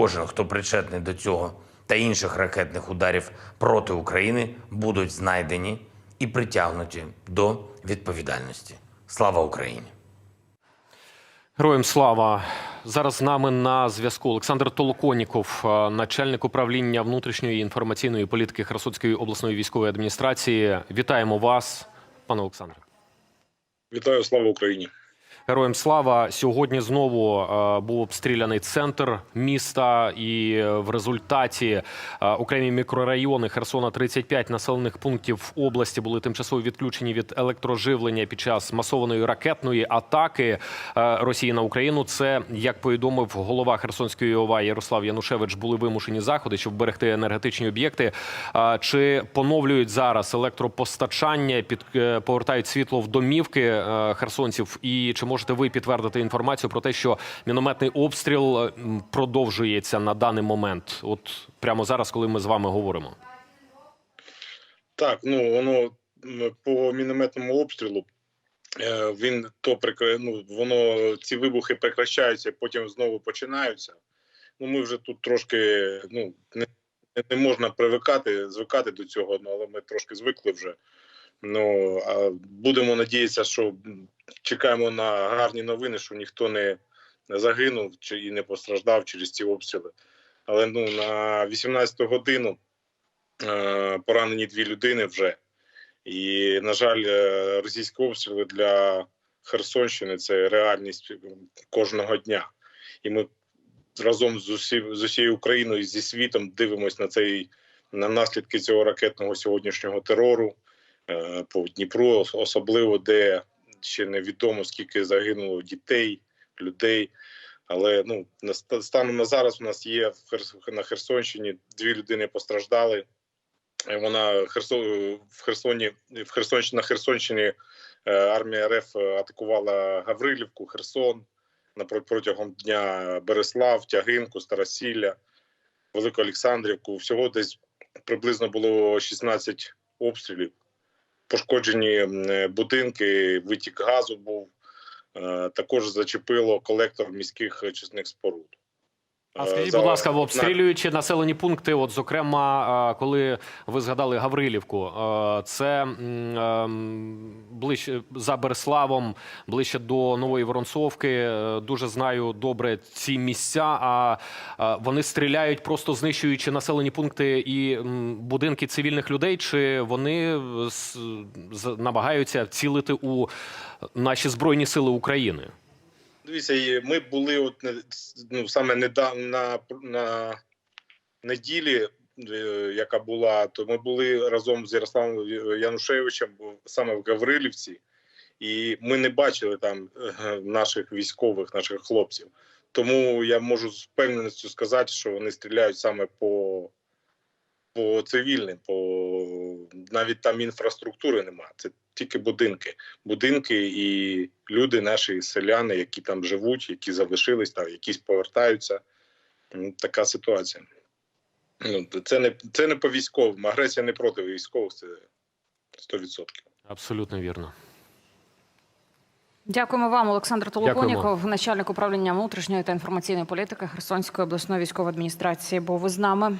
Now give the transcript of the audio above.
Кожен, хто причетний до цього та інших ракетних ударів проти України, будуть знайдені і притягнуті до відповідальності. Слава Україні! Героям слава зараз з нами на зв'язку Олександр Толоконіков, е, начальник управління внутрішньої інформаційної політики Херсонської обласної військової адміністрації. Вітаємо вас, пане Олександре. Вітаю, слава Україні. Героям слава сьогодні знову е, був обстріляний центр міста, і е, в результаті е, окремі мікрорайони Херсона 35 населених пунктів області були тимчасово відключені від електроживлення під час масованої ракетної атаки Росії на Україну. Це як повідомив голова Херсонської ОВА Ярослав Янушевич, були вимушені заходи, щоб берегти енергетичні об'єкти. Чи поновлюють зараз електропостачання, під повертають світло в домівки херсонців? І чи можете ви підтвердити інформацію про те, що мінометний обстріл е, продовжується на даний момент? От прямо зараз, коли ми з вами говоримо? Так, ну воно по мінометному обстрілу. е, Він то прикра... ну, воно ці вибухи прекращаються, потім знову починаються. Ну, ми вже тут трошки ну не, не можна привикати, звикати до цього, ну, але ми трошки звикли вже. Ну а будемо надіятися, що чекаємо на гарні новини, що ніхто не, загинув чи і не постраждав через ці обстріли. Але ну на 18 годину е, поранені дві людини вже. І, на жаль, е, російські обстріли для Херсонщини це реальність кожного дня. І ми разом з, усі, з усією Україною зі світом дивимося на цей на наслідки цього ракетного сьогоднішнього терору е, по Дніпру, особливо де ще невідомо скільки загинуло дітей, людей. Але ну станом на зараз у нас є на Херсонщині дві людини постраждали. Е, Вона в Херсоні в Херсонщині на Херсонщині е, армія РФ атакувала Гаврилівку, Херсон протягом дня Береслав, Тягинку, Старосілля, Велику Олександрівку. Всього десь приблизно було 16 обстрілів. Пошкоджені е, будинки, витік газу був. Е, Також зачепило колектор міських очисних споруд. А Е, скажіть, будь ласка, обстрілюючи населені пункти, от зокрема, е, коли ви згадали Гаврилівку, е, це ближче за Береславом, ближче до Нової Воронцовки. Е, Дуже знаю добре ці місця. А е, вони стріляють, просто знищуючи населені пункти і будинки цивільних людей, чи вони е, намагаються цілити у наші збройні сили України? Дивіться, ми були от ну, саме недавно на, на неділі, е, яка була, то ми були разом з Ярославом Янушевичем саме в Гаврилівці, і ми не бачили там е, наших військових, наших хлопців. Тому я можу з впевненістю сказати, що вони стріляють саме по, по цивільним, по навіть там інфраструктури немає. Це тільки будинки будинки і люди, наші селяни, які там живуть, які залишились там, якісь повертаються. Така ситуація. Ну, це не це не по військовим. Агресія не проти військових, це 100%. Абсолютно вірно. Дякуємо вам, Олександр Дякуємо. Начальник управління внутрішньої та інформаційної політики Херсонської обласної військової адміністрації. Був із нами.